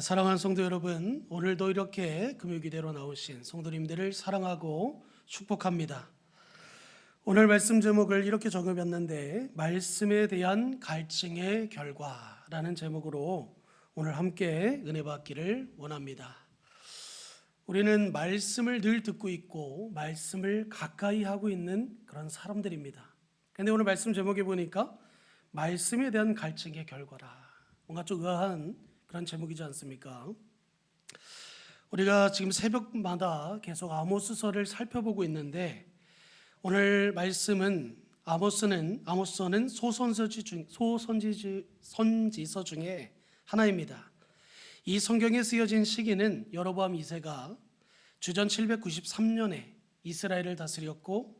사랑하는 성도 여러분, 오늘도 이렇게 금요기대로 나오신 성도님들을 사랑하고 축복합니다. 오늘 말씀 제목을 이렇게 적어봤는데 말씀에 대한 갈증의 결과라는 제목으로 오늘 함께 은혜 받기를 원합니다. 우리는 말씀을 늘 듣고 있고 말씀을 가까이 하고 있는 그런 사람들입니다. 근데 오늘 말씀 제목에 보니까 말씀에 대한 갈증의 결과라. 뭔가 좀 의아한 그런 제목이지 않습니까? 우리가 지금 새벽마다 계속 아모스서를 살펴보고 있는데 오늘 말씀은 아모스는 아모스서는 소선서지 중 소선지 선지서 중에 하나입니다. 이 성경에 쓰여진 시기는 여로보암 2세가 주전 793년에 이스라엘을 다스렸고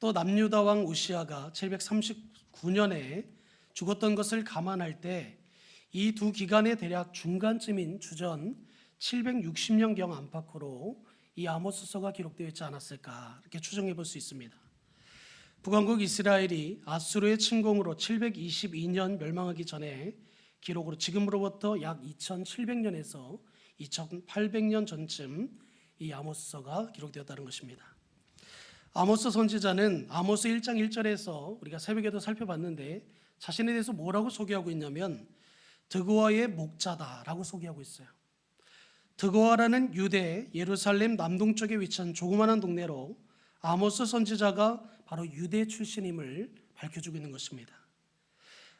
또 남유다 왕 우시아가 739년에 죽었던 것을 감안할 때 이 두 기간의 대략 중간쯤인 주전 760년경 안팎으로 이 아모스서가 기록되어 있지 않았을까 이렇게 추정해 볼 수 있습니다. 북왕국 이스라엘이 아수르의 침공으로 722년 멸망하기 전에 기록으로 지금으로부터 약 2700년에서 2800년 전쯤 이 아모스서가 기록되었다는 것입니다. 아모스 선지자는 아모스 1장 1절에서 우리가 새벽에도 살펴봤는데 자신에 대해서 뭐라고 소개하고 있냐면 드고아의 목자다라고 소개하고 있어요. 드고아라는 유대 예루살렘 남동쪽에 위치한 조그마한 동네로 아모스 선지자가 바로 유대 출신임을 밝혀주고 있는 것입니다.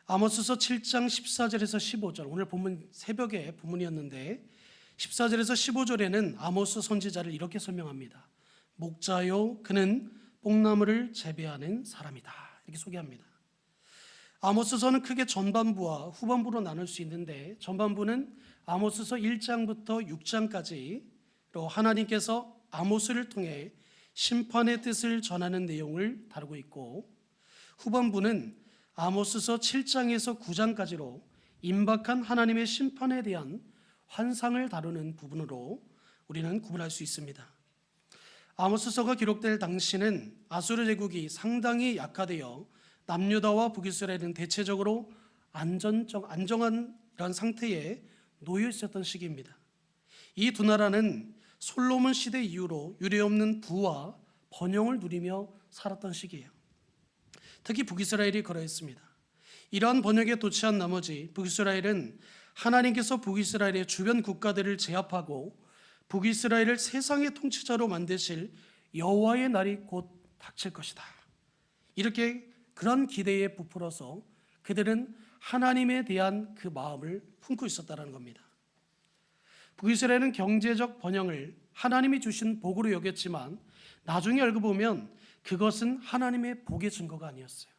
아모스서 7장 14절에서 15절 오늘 본문 새벽에 본문이었는데 14절에서 15절에는 아모스 선지자를 이렇게 설명합니다. 목자요 그는 뽕나무를 재배하는 사람이다. 이렇게 소개합니다. 아모스서는 크게 전반부와 후반부로 나눌 수 있는데 전반부는 아모스서 1장부터 6장까지로 하나님께서 아모스를 통해 심판의 뜻을 전하는 내용을 다루고 있고 후반부는 아모스서 7장에서 9장까지로 임박한 하나님의 심판에 대한 환상을 다루는 부분으로 우리는 구분할 수 있습니다. 아모스서가 기록될 당시는 아수르 제국이 상당히 약화되어 남유다와 북이스라엘은 대체적으로 안전적 안정한 이런 상태에 놓여 있었던 시기입니다. 이 두 나라는 솔로몬 시대 이후로 유례없는 부와 번영을 누리며 살았던 시기예요. 특히 북이스라엘이 그러했습니다. 이러한 번영에 도취한 나머지 북이스라엘은 하나님께서 북이스라엘의 주변 국가들을 제압하고 북이스라엘을 세상의 통치자로 만드실 여호와의 날이 곧 닥칠 것이다. 이렇게 그런 기대에 부풀어서 그들은 하나님에 대한 그 마음을 품고 있었다는 겁니다. 북이스라엘은 경제적 번영을 하나님이 주신 복으로 여겼지만 나중에 알고 보면 그것은 하나님의 복의 증거가 아니었어요.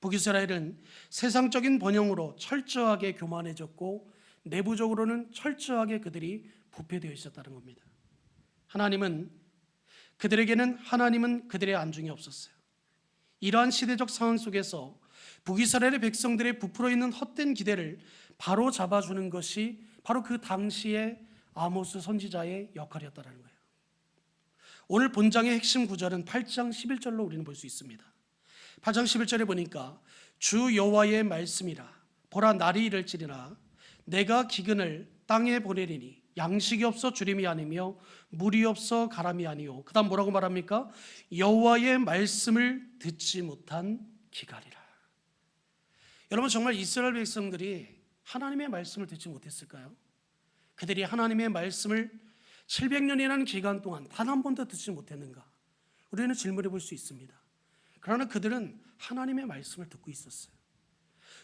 북이스라엘은 세상적인 번영으로 철저하게 교만해졌고 내부적으로는 철저하게 그들이 부패되어 있었다는 겁니다. 하나님은 그들에게는 하나님은 그들의 안중에 없었어요. 이러한 시대적 상황 속에서 북이스라엘의 백성들의 부풀어 있는 헛된 기대를 바로 잡아주는 것이 바로 그 당시의 아모스 선지자의 역할이었다는 거예요. 오늘 본장의 핵심 구절은 8장 11절로 우리는 볼 수 있습니다. 8장 11절에 보니까 주 여호와의 말씀이라 보라 날이 이를지니라 내가 기근을 땅에 보내리니 양식이 없어 주림이 아니며 물이 없어 가람이 아니요. 그다음 뭐라고 말합니까? 여호와의 말씀을 듣지 못한 기갈이라. 여러분 정말 이스라엘 백성들이 하나님의 말씀을 듣지 못했을까요? 그들이 하나님의 말씀을 700년이라는 기간 동안 단 한 번도 듣지 못했는가? 우리는 질문해 볼 수 있습니다. 그러나 그들은 하나님의 말씀을 듣고 있었어요.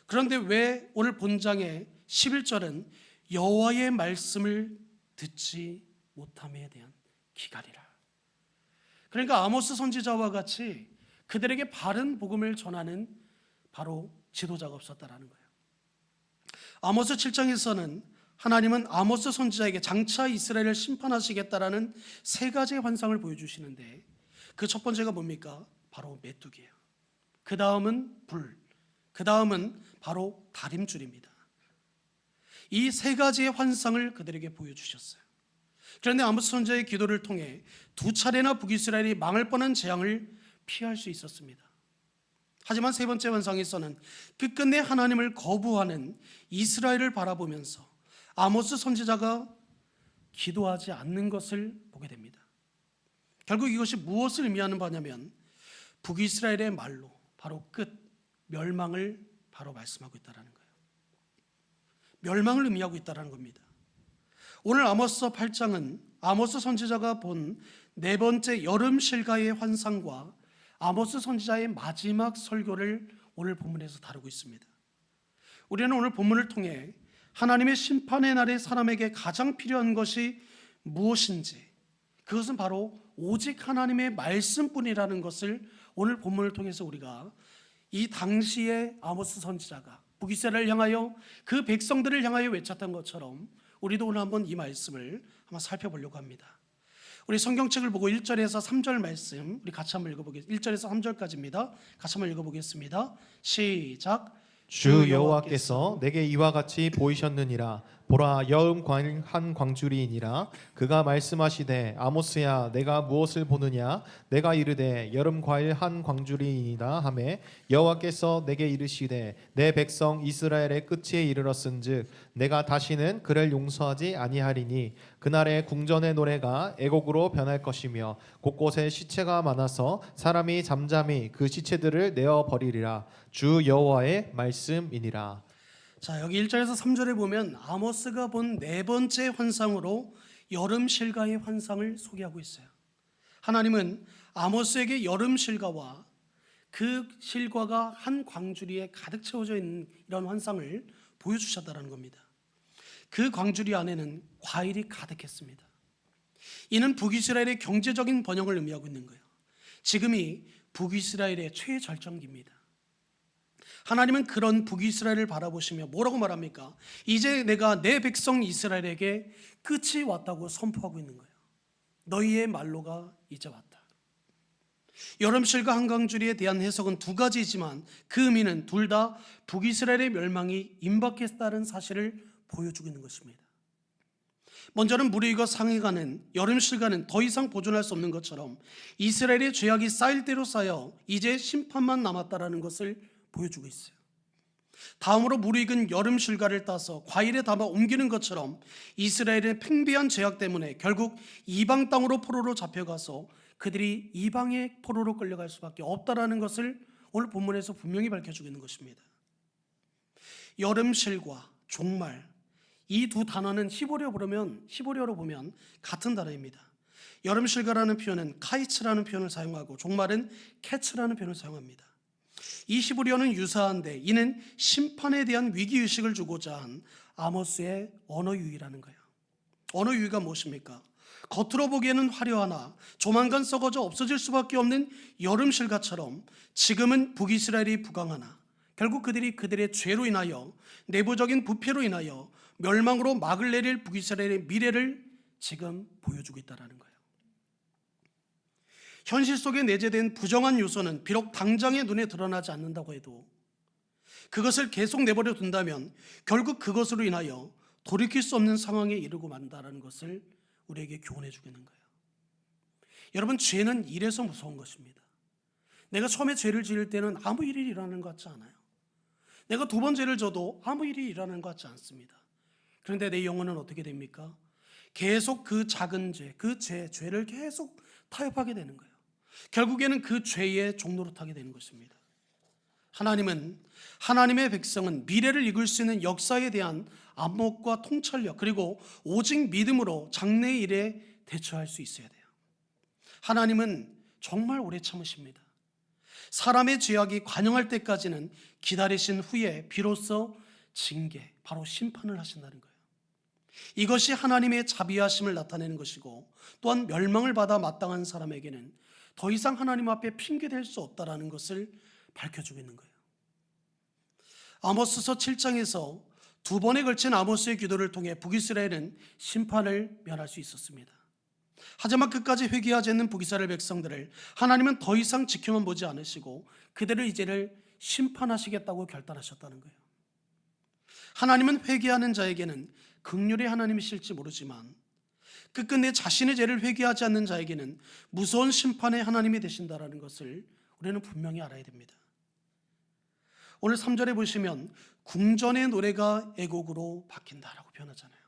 그런데 왜 오늘 본장의 11절은 여호와의 말씀을 듣지 못함에 대한 기갈이라. 그러니까 아모스 선지자와 같이 그들에게 바른 복음을 전하는 바로 지도자가 없었다라는 거예요. 아모스 7장에서는 하나님은 아모스 선지자에게 장차 이스라엘을 심판하시겠다라는 세 가지의 환상을 보여주시는데 그 첫 번째가 뭡니까? 바로 메뚜기예요. 그 다음은 불, 그 다음은 바로 다림줄입니다. 이 세 가지의 환상을 그들에게 보여주셨어요. 그런데 아모스 선지자의 기도를 통해 두 차례나 북이스라엘이 망할 뻔한 재앙을 피할 수 있었습니다. 하지만 세 번째 환상에서는 끝끝내 하나님을 거부하는 이스라엘을 바라보면서 아모스 선지자가 기도하지 않는 것을 보게 됩니다. 결국 이것이 무엇을 의미하는 바냐면 북이스라엘의 말로 바로 끝 멸망을 바로 말씀하고 있다라는 거예요. 멸망을 의미하고 있다라는 겁니다. 오늘 아모스 8장은 아모스 선지자가 본 네 번째 여름 실가의 환상과 아모스 선지자의 마지막 설교를 오늘 본문에서 다루고 있습니다. 우리는 오늘 본문을 통해 하나님의 심판의 날에 사람에게 가장 필요한 것이 무엇인지 그것은 바로 오직 하나님의 말씀뿐이라는 것을 오늘 본문을 통해서 우리가 이 당시에 아모스 선지자가 북이스라엘을 향하여 그 백성들을 향하여 외쳤던 것처럼 우리도 오늘 한번 이 말씀을 한번 살펴보려고 합니다. 우리 성경책을 보고 1절에서 3절 말씀 우리 같이 한번 읽어보겠습니다. 1절에서 3절까지입니다. 같이 한번 읽어보겠습니다. 시작. 주 여호와께서 내게 이와 같이 보이셨느니라 보라 여음 한 광주리이니라. 그가 말씀하시되 아모스야 내가 무엇을 보느냐? 내가 이르되 여름 과일 한 광주리이니라 하매 여호와께서 내게 이르시되 내 백성 이스라엘의 끝에 이르렀은즉 내가 다시는 그를 용서하지 아니하리니 그날의 궁전의 노래가 애곡으로 변할 것이며 곳곳에 시체가 많아서 사람이 잠잠히 그 시체들을 내어 버리리라. 주 여호와의 말씀이니라 자, 여기 1절에서 3절에 보면 아모스가 본 네 번째 환상으로 여름 실가의 환상을 소개하고 있어요. 하나님은 아모스에게 여름 실가와 그 실과가 한 광주리에 가득 채워져 있는 이런 환상을 보여주셨다는 겁니다. 그 광주리 안에는 과일이 가득했습니다. 이는 북이스라엘의 경제적인 번영을 의미하고 있는 거예요. 지금이 북이스라엘의 최절정기입니다. 하나님은 그런 북이스라엘을 바라보시며 뭐라고 말합니까? 이제 내가 내 백성 이스라엘에게 끝이 왔다고 선포하고 있는 거예요. 너희의 말로가 이제 왔다. 여름실과 한강주리에 대한 해석은 두 가지이지만 그 의미는 둘 다 북이스라엘의 멸망이 임박했다는 사실을 보여주고 있는 것입니다. 먼저는 무리가 상해 가는 여름실과는 더 이상 보존할 수 없는 것처럼 이스라엘의 죄악이 쌓일 대로 쌓여 이제 심판만 남았다라는 것을 보여주고 있어요. 다음으로 무리익은 여름 실과를 따서 과일에 담아 옮기는 것처럼 이스라엘의 팽배한 죄악 때문에 결국 이방 땅으로 포로로 잡혀가서 그들이 이방의 포로로 끌려갈 수밖에 없다라는 것을 오늘 본문에서 분명히 밝혀주고 있는 것입니다. 여름 실과 종말 이 두 단어는 히브리어 보면 히브리어로 보면 같은 단어입니다. 여름 실과라는 표현은 카이츠라는 표현을 사용하고 종말은 캐츠라는 표현을 사용합니다. 이 히브리어는 유사한데 이는 심판에 대한 위기 의식을 주고자 한 아모스의 언어 유희라는 거예요. 언어 유희가 무엇입니까? 겉으로 보기에는 화려하나 조만간 썩어져 없어질 수밖에 없는 여름 실과처럼 지금은 북이스라엘이 부강하나 결국 그들이 그들의 죄로 인하여 내부적인 부패로 인하여 멸망으로 막을 내릴 북이스라엘의 미래를 지금 보여주고 있다라는 거예요. 현실 속에 내재된 부정한 요소는 비록 당장의 눈에 드러나지 않는다고 해도 그것을 계속 내버려 둔다면 결국 그것으로 인하여 돌이킬 수 없는 상황에 이르고 만다라는 것을 우리에게 교훈해 주고 있는 거예요. 여러분 죄는 이래서 무서운 것입니다. 내가 처음에 죄를 지을 때는 아무 일이 일어나는 것 같지 않아요. 내가 두번 죄를 져도 아무 일이 일어나는 것 같지 않습니다. 그런데 내 영혼은 어떻게 됩니까? 계속 그 작은 죄, 그 죄, 죄를 계속 타협하게 되는 거예요. 결국에는 그 죄의 종로로 타게 되는 것입니다. 하나님은 하나님의 백성은 미래를 이끌 수 있는 역사에 대한 안목과 통찰력 그리고 오직 믿음으로 장래의 일에 대처할 수 있어야 돼요. 하나님은 정말 오래 참으십니다. 사람의 죄악이 관영할 때까지는 기다리신 후에 비로소 징계, 바로 심판을 하신다는 거예요. 이것이 하나님의 자비하심을 나타내는 것이고 또한 멸망을 받아 마땅한 사람에게는 더 이상 하나님 앞에 핑계 댈 수 없다라는 것을 밝혀주고 있는 거예요. 아모스서 7장에서 두 번에 걸친 아모스의 기도를 통해 북이스라엘은 심판을 면할 수 있었습니다. 하지만 끝까지 회개하지 않는 북이스라엘 백성들을 하나님은 더 이상 지켜만 보지 않으시고 그들을 이제를 심판하시겠다고 결단하셨다는 거예요. 하나님은 회개하는 자에게는 극률의 하나님이실지 모르지만 끝끝내 자신의 죄를 회개하지 않는 자에게는 무서운 심판의 하나님이 되신다라는 것을 우리는 분명히 알아야 됩니다. 오늘 3절에 보시면 궁전의 노래가 애곡으로 바뀐다라고 표현하잖아요.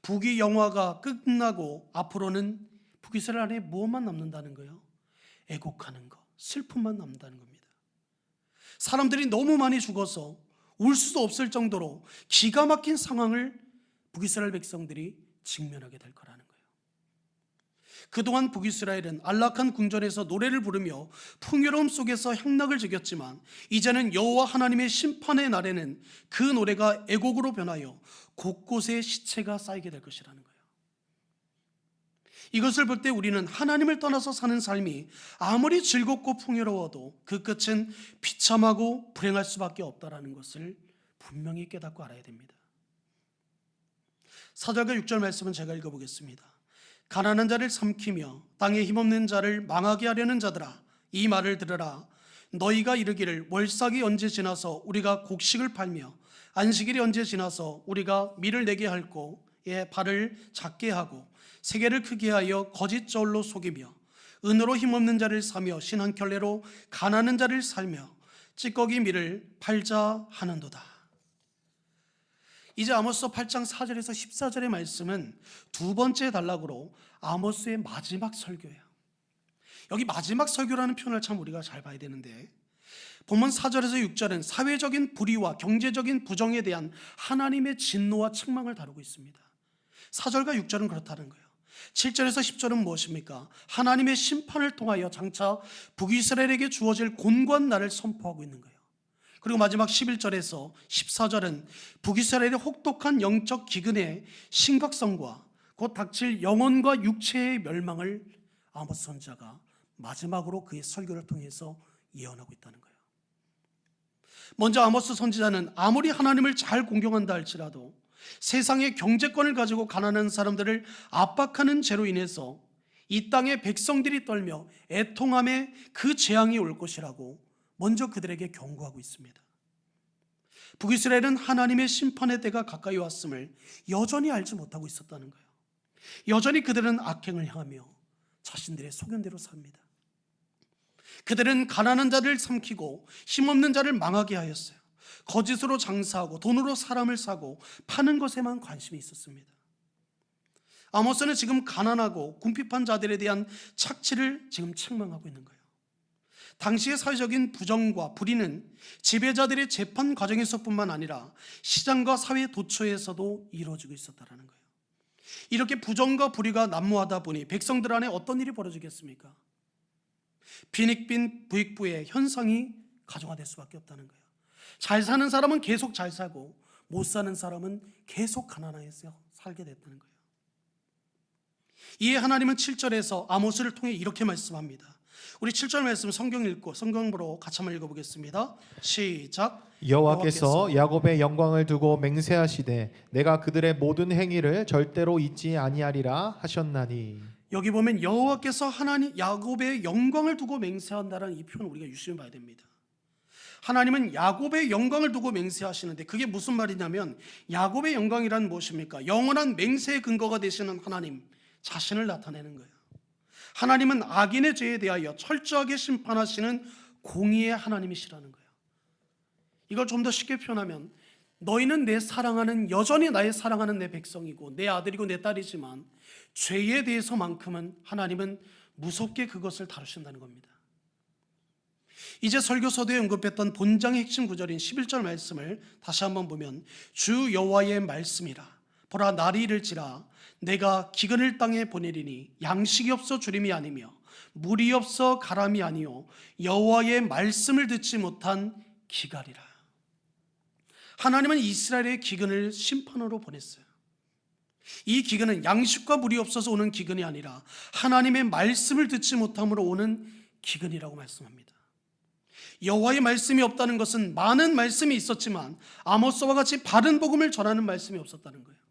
북이 영화가 끝나고 앞으로는 북이스라엘 안에 무엇만 남는다는 거예요? 애곡하는 것, 슬픔만 남는다는 겁니다. 사람들이 너무 많이 죽어서 울 수도 없을 정도로 기가 막힌 상황을 북이스라엘 백성들이 직면하게 될 거라는 거예요. 그동안 북이스라엘은 안락한 궁전에서 노래를 부르며 풍요로움 속에서 향락을 즐겼지만 이제는 여호와 하나님의 심판의 날에는 그 노래가 애곡으로 변하여 곳곳에 시체가 쌓이게 될 것이라는 거예요. 이것을 볼 때 우리는 하나님을 떠나서 사는 삶이 아무리 즐겁고 풍요로워도 그 끝은 비참하고 불행할 수밖에 없다라는 것을 분명히 깨닫고 알아야 됩니다. 사절과 6절 말씀은 제가 읽어보겠습니다. 가난한 자를 삼키며 땅에 힘없는 자를 망하게 하려는 자들아 이 말을 들으라 너희가 이르기를 월삭이 언제 지나서 우리가 곡식을 팔며 안식일이 언제 지나서 우리가 밀을 내게 할고 예 발을 작게 하고 세계를 크게 하여 거짓 저울로 속이며 은으로 힘없는 자를 사며 신한 켤레로 가난한 자를 살며 찌꺼기 밀을 팔자 하는도다. 이제 아모스 8장 4절에서 14절의 말씀은 두 번째 단락으로 아모스의 마지막 설교예요. 여기 마지막 설교라는 표현을 참 우리가 잘 봐야 되는데 본문 4절에서 6절은 사회적인 불의와 경제적인 부정에 대한 하나님의 진노와 책망을 다루고 있습니다. 4절과 6절은 그렇다는 거예요. 7절에서 10절은 무엇입니까? 하나님의 심판을 통하여 장차 북이스라엘에게 주어질 곤고한 날을 선포하고 있는 거예요. 그리고 마지막 11절에서 14절은 북이스라엘의 혹독한 영적 기근의 심각성과 곧 닥칠 영혼과 육체의 멸망을 아모스 선자가 마지막으로 그의 설교를 통해서 예언하고 있다는 거예요. 먼저 아모스 선지자는 아무리 하나님을 잘 공경한다 할지라도 세상의 경제권을 가지고 가난한 사람들을 압박하는 죄로 인해서 이 땅의 백성들이 떨며 애통함에 그 재앙이 올 것이라고 먼저 그들에게 경고하고 있습니다. 북이스라엘은 하나님의 심판의 때가 가까이 왔음을 여전히 알지 못하고 있었다는 거예요. 여전히 그들은 악행을 향하며 자신들의 소견대로 삽니다. 그들은 가난한 자를 삼키고 힘없는 자를 망하게 하였어요. 거짓으로 장사하고 돈으로 사람을 사고 파는 것에만 관심이 있었습니다. 아모스는 지금 가난하고 궁핍한 자들에 대한 착취를 지금 책망하고 있는 거예요. 당시의 사회적인 부정과 불의는 지배자들의 재판 과정에서뿐만 아니라 시장과 사회 도처에서도 이루어지고 있었다라는 거예요. 이렇게 부정과 불의가 난무하다 보니 백성들 안에 어떤 일이 벌어지겠습니까? 빈익빈 부익부의 현상이 가정화될 수밖에 없다는 거예요. 잘 사는 사람은 계속 잘 살고 못 사는 사람은 계속 가난해서 살게 됐다는 거예요. 이에 하나님은 7절에서 아모스를 통해 이렇게 말씀합니다. 우리 7절 말씀 성경 읽고 성경으로 같이 한번 읽어보겠습니다. 시작. 여호와께서 야곱의 영광을 두고 맹세하시되 내가 그들의 모든 행위를 절대로 잊지 아니하리라 하셨나니 여기 보면 여호와께서 하나님 야곱의 영광을 두고 맹세한다라는 이 표현 우리가 유심히 봐야 됩니다. 하나님은 야곱의 영광을 두고 맹세하시는데 그게 무슨 말이냐면 야곱의 영광이란 무엇입니까? 영원한 맹세의 근거가 되시는 하나님 자신을 나타내는 거예요. 하나님은 악인의 죄에 대하여 철저하게 심판하시는 공의의 하나님이시라는 거예요. 이걸 좀 더 쉽게 표현하면 너희는 내 사랑하는 여전히 나의 사랑하는 내 백성이고 내 아들이고 내 딸이지만 죄에 대해서만큼은 하나님은 무섭게 그것을 다루신다는 겁니다. 이제 설교서도에 언급했던 본장의 핵심 구절인 11절 말씀을 다시 한번 보면 주 여호와의 말씀이라 보라 날이 이를지라 내가 기근을 땅에 보내리니 양식이 없어 주림이 아니며 물이 없어 가람이 아니요 여호와의 말씀을 듣지 못한 기갈이라 하나님은 이스라엘의 기근을 심판으로 보냈어요. 이 기근은 양식과 물이 없어서 오는 기근이 아니라 하나님의 말씀을 듣지 못함으로 오는 기근이라고 말씀합니다. 여호와의 말씀이 없다는 것은 많은 말씀이 있었지만 아모스와 같이 바른 복음을 전하는 말씀이 없었다는 거예요.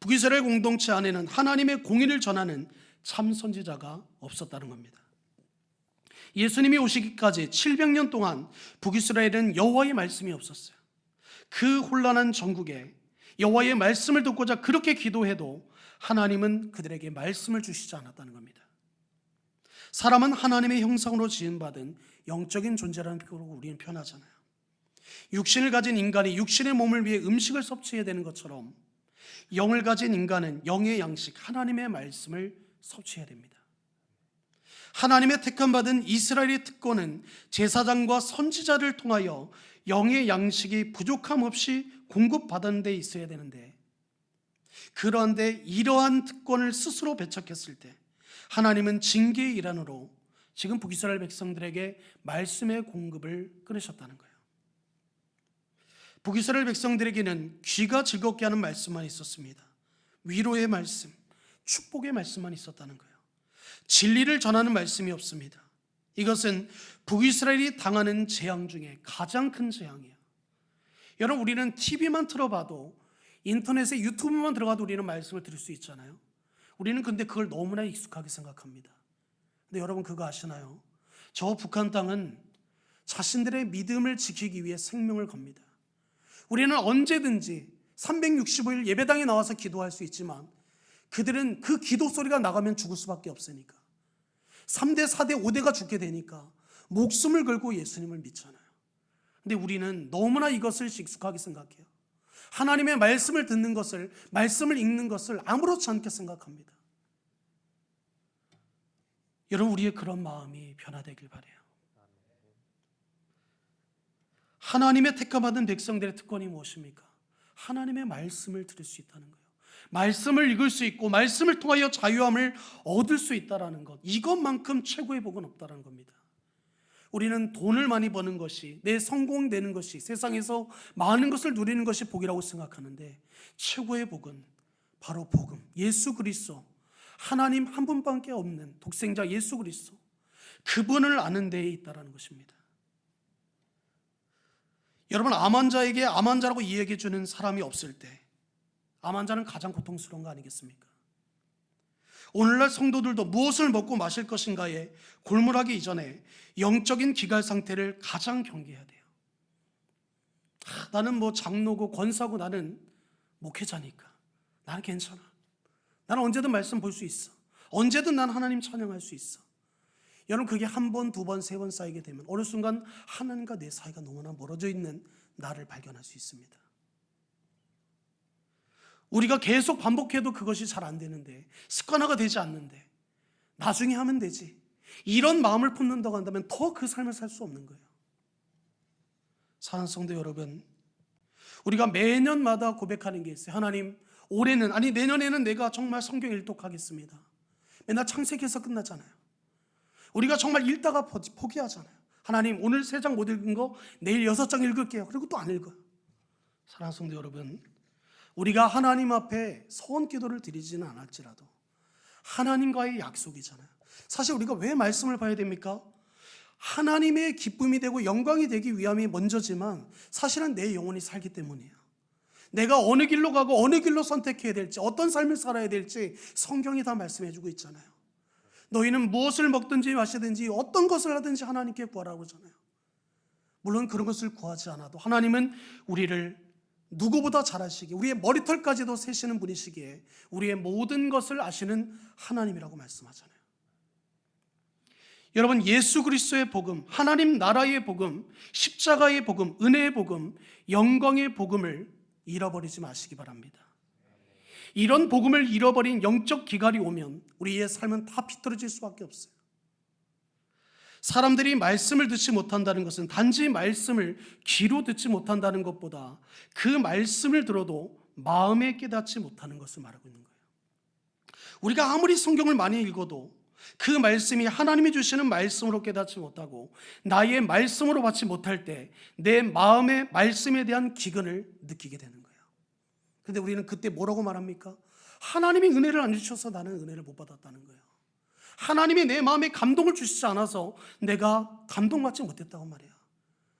북이스라엘 공동체 안에는 하나님의 공의를 전하는 참 선지자가 없었다는 겁니다. 예수님이 오시기까지 700년 동안 북이스라엘은 여호와의 말씀이 없었어요. 그 혼란한 전국에 여호와의 말씀을 듣고자 그렇게 기도해도 하나님은 그들에게 말씀을 주시지 않았다는 겁니다. 사람은 하나님의 형상으로 지음받은 영적인 존재라는 표로 우리는 표현하잖아요. 육신을 가진 인간이 육신의 몸을 위해 음식을 섭취해야 되는 것처럼 영을 가진 인간은 영의 양식 하나님의 말씀을 섭취해야 됩니다. 하나님의 택함 받은 이스라엘의 특권은 제사장과 선지자를 통하여 영의 양식이 부족함 없이 공급받은 데 있어야 되는데 그런데 이러한 특권을 스스로 배척했을 때 하나님은 징계의 일환으로 지금 북이스라엘 백성들에게 말씀의 공급을 끊으셨다는 거예요. 북이스라엘 백성들에게는 귀가 즐겁게 하는 말씀만 있었습니다. 위로의 말씀, 축복의 말씀만 있었다는 거예요. 진리를 전하는 말씀이 없습니다. 이것은 북이스라엘이 당하는 재앙 중에 가장 큰 재앙이에요. 여러분 우리는 TV만 틀어봐도 인터넷에 유튜브만 들어가도 우리는 말씀을 들을 수 있잖아요. 우리는 근데 그걸 너무나 익숙하게 생각합니다. 근데 여러분 그거 아시나요? 저 북한 땅은 자신들의 믿음을 지키기 위해 생명을 겁니다. 우리는 언제든지 365일 예배당에 나와서 기도할 수 있지만 그들은 그 기도 소리가 나가면 죽을 수밖에 없으니까 3대, 4대, 5대가 죽게 되니까 목숨을 걸고 예수님을 믿잖아요. 근데 우리는 너무나 이것을 익숙하게 생각해요. 하나님의 말씀을 듣는 것을, 말씀을 읽는 것을 아무렇지 않게 생각합니다. 여러분, 우리의 그런 마음이 변화되길 바래요. 하나님의 택함받은 백성들의 특권이 무엇입니까? 하나님의 말씀을 들을 수 있다는 거예요. 말씀을 읽을 수 있고 말씀을 통하여 자유함을 얻을 수 있다라는 것. 이것만큼 최고의 복은 없다라는 겁니다. 우리는 돈을 많이 버는 것이 내 성공되는 것이 세상에서 많은 것을 누리는 것이 복이라고 생각하는데 최고의 복은 바로 복음 예수 그리스도 하나님 한 분밖에 없는 독생자 예수 그리스도 그분을 아는 데에 있다라는 것입니다. 여러분 암 환자에게 암 환자라고 이야기해 주는 사람이 없을 때 암 환자는 가장 고통스러운 거 아니겠습니까? 오늘날 성도들도 무엇을 먹고 마실 것인가에 골몰하기 이전에 영적인 기갈 상태를 가장 경계해야 돼요. 아, 나는 뭐 장로고 권사고 나는 목회자니까 나는 괜찮아. 나는 언제든 말씀 볼 수 있어. 언제든 난 하나님 찬양할 수 있어. 여러분 그게 한 번, 두 번, 세 번 쌓이게 되면 어느 순간 하나님과 내 사이가 너무나 멀어져 있는 나를 발견할 수 있습니다. 우리가 계속 반복해도 그것이 잘 안 되는데 습관화가 되지 않는데 나중에 하면 되지. 이런 마음을 품는다고 한다면 더 그 삶을 살 수 없는 거예요. 사는 성도 여러분, 우리가 매년마다 고백하는 게 있어요. 하나님, 올해는 아니 내년에는 내가 정말 성경 일독하겠습니다. 맨날 창세기에서 끝나잖아요. 우리가 정말 읽다가 포기하잖아요. 하나님, 오늘 세 장 못 읽은 거 내일 여섯 장 읽을게요. 그리고 또 안 읽어요. 사랑하는 성도 여러분, 우리가 하나님 앞에 서원 기도를 드리지는 않았지라도 하나님과의 약속이잖아요. 사실 우리가 왜 말씀을 봐야 됩니까? 하나님의 기쁨이 되고 영광이 되기 위함이 먼저지만 사실은 내 영혼이 살기 때문이에요. 내가 어느 길로 가고 어느 길로 선택해야 될지 어떤 삶을 살아야 될지 성경이 다 말씀해 주고 있잖아요. 너희는 무엇을 먹든지 마시든지 어떤 것을 하든지 하나님께 구하라고 하잖아요. 물론 그런 것을 구하지 않아도 하나님은 우리를 누구보다 잘 아시기에 우리의 머리털까지도 세시는 분이시기에 우리의 모든 것을 아시는 하나님이라고 말씀하잖아요. 여러분 예수 그리스도의 복음, 하나님 나라의 복음, 십자가의 복음, 은혜의 복음, 영광의 복음을 잃어버리지 마시기 바랍니다. 이런 복음을 잃어버린 영적 기갈이 오면 우리의 삶은 다 비뚤어질 수밖에 없어요. 사람들이 말씀을 듣지 못한다는 것은 단지 말씀을 귀로 듣지 못한다는 것보다 그 말씀을 들어도 마음에 깨닫지 못하는 것을 말하고 있는 거예요. 우리가 아무리 성경을 많이 읽어도 그 말씀이 하나님이 주시는 말씀으로 깨닫지 못하고 나의 말씀으로 받지 못할 때 내 마음의 말씀에 대한 기근을 느끼게 되는 거예요. 그런데 우리는 그때 뭐라고 말합니까? 하나님이 은혜를 안 주셔서 나는 은혜를 못 받았다는 거예요. 하나님이 내 마음에 감동을 주시지 않아서 내가 감동받지 못했다고 말이야.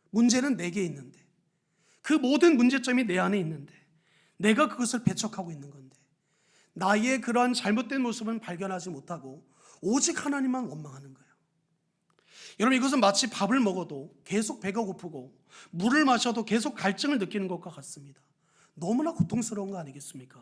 문제는 내게 있는데 그 모든 문제점이 내 안에 있는데 내가 그것을 배척하고 있는 건데 나의 그러한 잘못된 모습은 발견하지 못하고 오직 하나님만 원망하는 거예요. 여러분 이것은 마치 밥을 먹어도 계속 배가 고프고 물을 마셔도 계속 갈증을 느끼는 것과 같습니다. 너무나 고통스러운 거 아니겠습니까?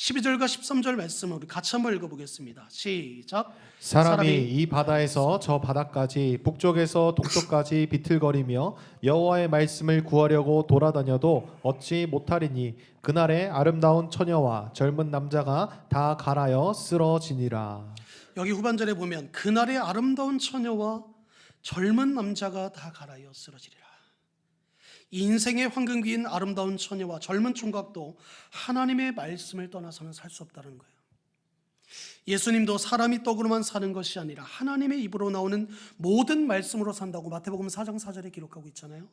12절과 13절 말씀을 우리 같이 한번 읽어보겠습니다. 시작. 사람이 사람이 이 바다에서 저 바다까지 북쪽에서 동쪽까지 비틀거리며 여호와의 말씀을 구하려고 돌아다녀도 얻지 못하리니 그날에 아름다운 처녀와 젊은 남자가 다 갈아여 쓰러지니라. 여기 후반절에 보면 그날의 아름다운 처녀와 젊은 남자가 다 갈아여 쓰러지리라. 인생의 황금기인 아름다운 처녀와 젊은 총각도 하나님의 말씀을 떠나서는 살 수 없다는 거예요. 예수님도 사람이 떡으로만 사는 것이 아니라 하나님의 입으로 나오는 모든 말씀으로 산다고 마태복음 4장 4절에 기록하고 있잖아요.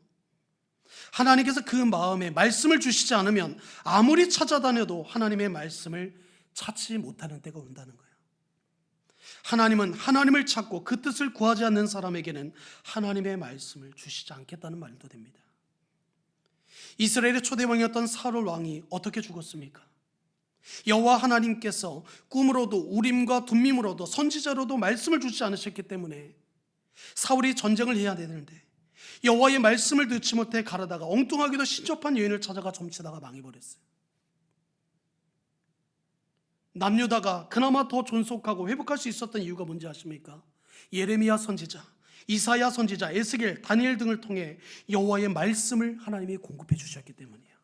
하나님께서 그 마음에 말씀을 주시지 않으면 아무리 찾아다녀도 하나님의 말씀을 찾지 못하는 때가 온다는 거예요. 하나님은 하나님을 찾고 그 뜻을 구하지 않는 사람에게는 하나님의 말씀을 주시지 않겠다는 말도 됩니다. 이스라엘의 초대왕이었던 사울 왕이 어떻게 죽었습니까? 여호와 하나님께서 꿈으로도 우림과 둠밈으로도 선지자로도 말씀을 주지 않으셨기 때문에 사울이 전쟁을 해야 되는데 여호와의 말씀을 듣지 못해 가르다가 엉뚱하게도 신접한 여인을 찾아가 점치다가 망해버렸어요. 남유다가 그나마 더 존속하고 회복할 수 있었던 이유가 뭔지 아십니까? 예레미야 선지자, 이사야 선지자, 에스겔, 다니엘 등을 통해 여호와의 말씀을 하나님이 공급해 주셨기 때문이에요.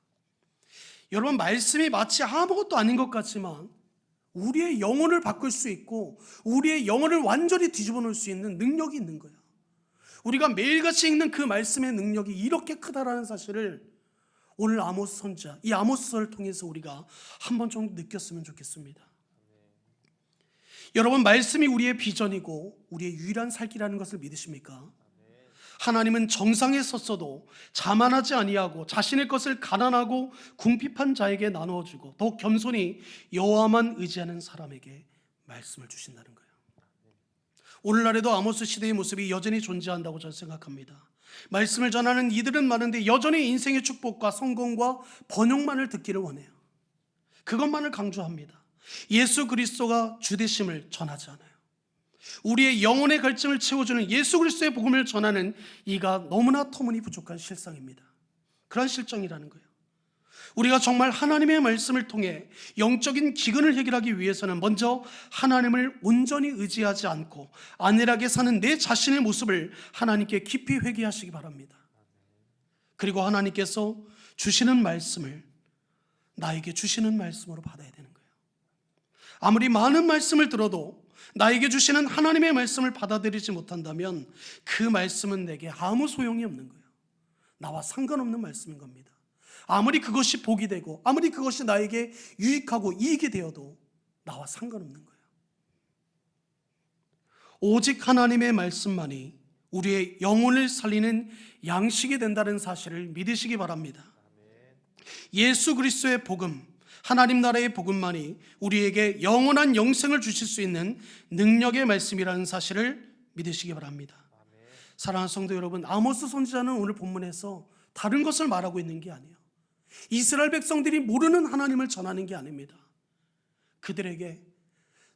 여러분 말씀이 마치 아무것도 아닌 것 같지만 우리의 영혼을 바꿀 수 있고 우리의 영혼을 완전히 뒤집어 놓을 수 있는 능력이 있는 거예요. 우리가 매일같이 읽는 그 말씀의 능력이 이렇게 크다라는 사실을 오늘 아모스 선자, 이 아모스서를 통해서 우리가 한 번 좀 느꼈으면 좋겠습니다. 여러분 말씀이 우리의 비전이고 우리의 유일한 살기라는 것을 믿으십니까? 하나님은 정상에 섰어도 자만하지 아니하고 자신의 것을 가난하고 궁핍한 자에게 나누어 주고 더 겸손히 여호와만 의지하는 사람에게 말씀을 주신다는 거예요. 오늘날에도 아모스 시대의 모습이 여전히 존재한다고 저는 생각합니다. 말씀을 전하는 이들은 많은데 여전히 인생의 축복과 성공과 번영만을 듣기를 원해요. 그것만을 강조합니다. 예수 그리스도가 주되심을 전하지 않아요. 우리의 영혼의 갈증을 채워주는 예수 그리스도의 복음을 전하는 이가 너무나 터무니 부족한 실상입니다. 그런 실정이라는 거예요. 우리가 정말 하나님의 말씀을 통해 영적인 기근을 해결하기 위해서는 먼저 하나님을 온전히 의지하지 않고 안일하게 사는 내 자신의 모습을 하나님께 깊이 회개하시기 바랍니다. 그리고 하나님께서 주시는 말씀을 나에게 주시는 말씀으로 받아야 되는. 아무리 많은 말씀을 들어도 나에게 주시는 하나님의 말씀을 받아들이지 못한다면 그 말씀은 내게 아무 소용이 없는 거예요. 나와 상관없는 말씀인 겁니다. 아무리 그것이 복이 되고 아무리 그것이 나에게 유익하고 이익이 되어도 나와 상관없는 거예요. 오직 하나님의 말씀만이 우리의 영혼을 살리는 양식이 된다는 사실을 믿으시기 바랍니다. 예수 그리스도의 복음, 하나님 나라의 복음만이 우리에게 영원한 영생을 주실 수 있는 능력의 말씀이라는 사실을 믿으시기 바랍니다. 사랑하는 성도 여러분, 아모스 선지자는 오늘 본문에서 다른 것을 말하고 있는 게 아니에요. 이스라엘 백성들이 모르는 하나님을 전하는 게 아닙니다. 그들에게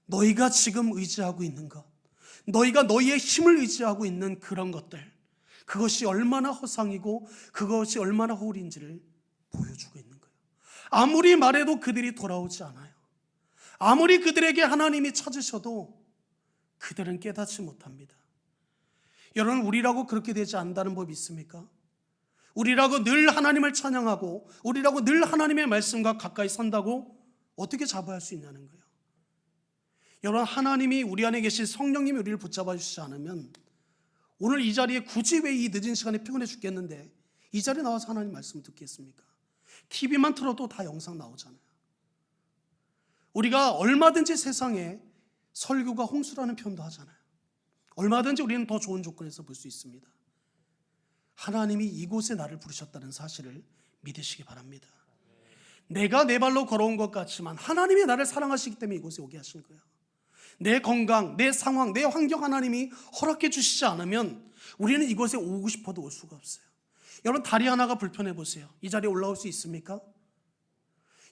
너희가 지금 의지하고 있는 것, 너희가 너희의 힘을 의지하고 있는 그런 것들, 그것이 얼마나 허상이고 그것이 얼마나 허울인지를 보여주고 있는. 아무리 말해도 그들이 돌아오지 않아요. 아무리 그들에게 하나님이 찾으셔도 그들은 깨닫지 못합니다. 여러분, 우리라고 그렇게 되지 않는다는 법 있습니까? 우리라고 늘 하나님을 찬양하고 우리라고 늘 하나님의 말씀과 가까이 산다고 어떻게 자부할 수 있냐는 거예요. 여러분 하나님이 우리 안에 계신 성령님이 우리를 붙잡아 주시지 않으면 오늘 이 자리에 굳이 왜 이 늦은 시간에 피곤해 죽겠는데 이 자리에 나와서 하나님 말씀 듣겠습니까? TV만 틀어도 다 영상 나오잖아요. 우리가 얼마든지 세상에 설교가 홍수라는 표현도 하잖아요. 얼마든지 우리는 더 좋은 조건에서 볼 수 있습니다. 하나님이 이곳에 나를 부르셨다는 사실을 믿으시기 바랍니다. 내가 내 발로 걸어온 것 같지만 하나님이 나를 사랑하시기 때문에 이곳에 오게 하신 거예요. 내 건강, 내 상황, 내 환경 하나님이 허락해 주시지 않으면 우리는 이곳에 오고 싶어도 올 수가 없어요. 여러분 다리 하나가 불편해 보세요. 이 자리에 올라올 수 있습니까?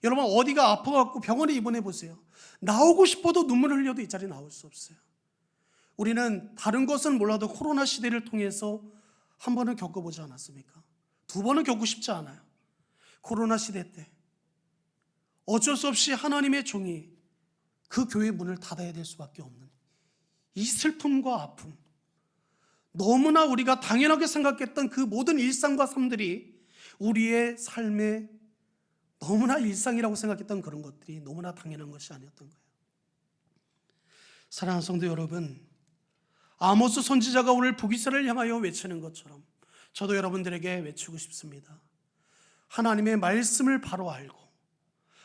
여러분 어디가 아파갖고 병원에 입원해 보세요. 나오고 싶어도 눈물을 흘려도 이 자리에 나올 수 없어요. 우리는 다른 것은 몰라도 코로나 시대를 통해서 한 번은 겪어보지 않았습니까? 두 번은 겪고 싶지 않아요. 코로나 시대 때 어쩔 수 없이 하나님의 종이 그 교회 문을 닫아야 될 수밖에 없는 이 슬픔과 아픔, 너무나 우리가 당연하게 생각했던 그 모든 일상과 삶들이 우리의 삶의 너무나 일상이라고 생각했던 그런 것들이 너무나 당연한 것이 아니었던 거예요. 사랑하는 성도 여러분, 아모스 선지자가 오늘 부기사를 향하여 외치는 것처럼 저도 여러분들에게 외치고 싶습니다. 하나님의 말씀을 바로 알고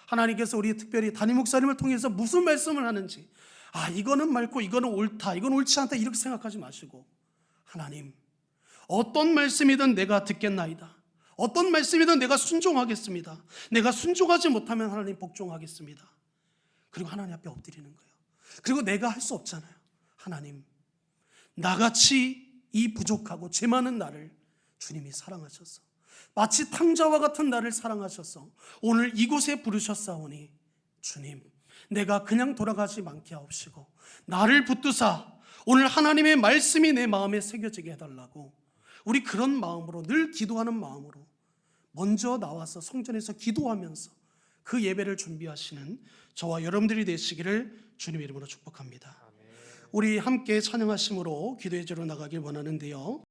하나님께서 우리 특별히 담임 목사님을 통해서 무슨 말씀을 하는지 아 이거는 맑고 이거는 옳다 이건 옳지 않다 이렇게 생각하지 마시고 하나님 어떤 말씀이든 내가 듣겠나이다. 어떤 말씀이든 내가 순종하겠습니다. 내가 순종하지 못하면 하나님 복종하겠습니다. 그리고 하나님 앞에 엎드리는 거예요. 그리고 내가 할 수 없잖아요. 하나님 나같이 이 부족하고 죄 많은 나를 주님이 사랑하셔서 마치 탕자와 같은 나를 사랑하셔서 오늘 이곳에 부르셨사오니 주님 내가 그냥 돌아가지 않게 하옵시고 나를 붙드사 오늘 하나님의 말씀이 내 마음에 새겨지게 해달라고 우리 그런 마음으로 늘 기도하는 마음으로 먼저 나와서 성전에서 기도하면서 그 예배를 준비하시는 저와 여러분들이 되시기를 주님의 이름으로 축복합니다. 우리 함께 찬양하심으로 기도의 제로 나가길 원하는데요.